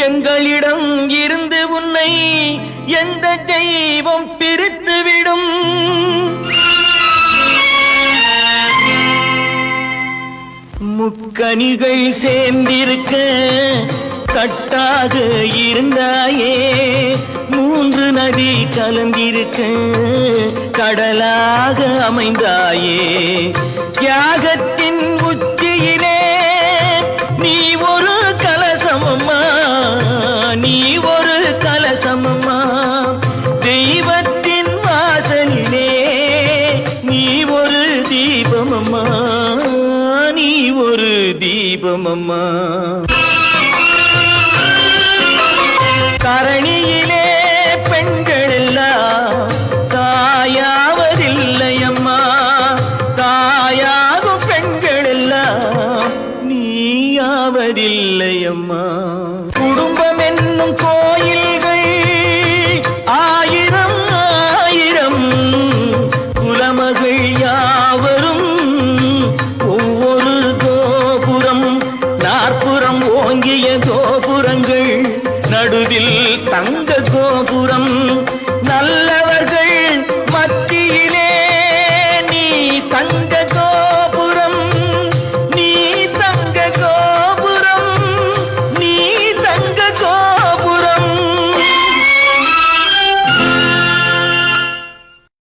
எங்களிடம் இருந்து உன்னை எந்த தெய்வம் பிரித்துவிடும்? முக்கணிகள் சேர்ந்திருக்க கட்டாக இருந்தாயே மூன்று நதி கலந்திருக்க கடலாக அமைந்தாயே. தியாகத்தின் அம்மா நீ ஒரு தீபம் அம்மா. தரணியிலே பெண்கள் எல்லாம் தாயாவதில்லை அம்மா தாயாகும் பெண்கள் எல்லாம் நீயாவதில்லை அம்மா நடுவில் தங்க கோபுரம்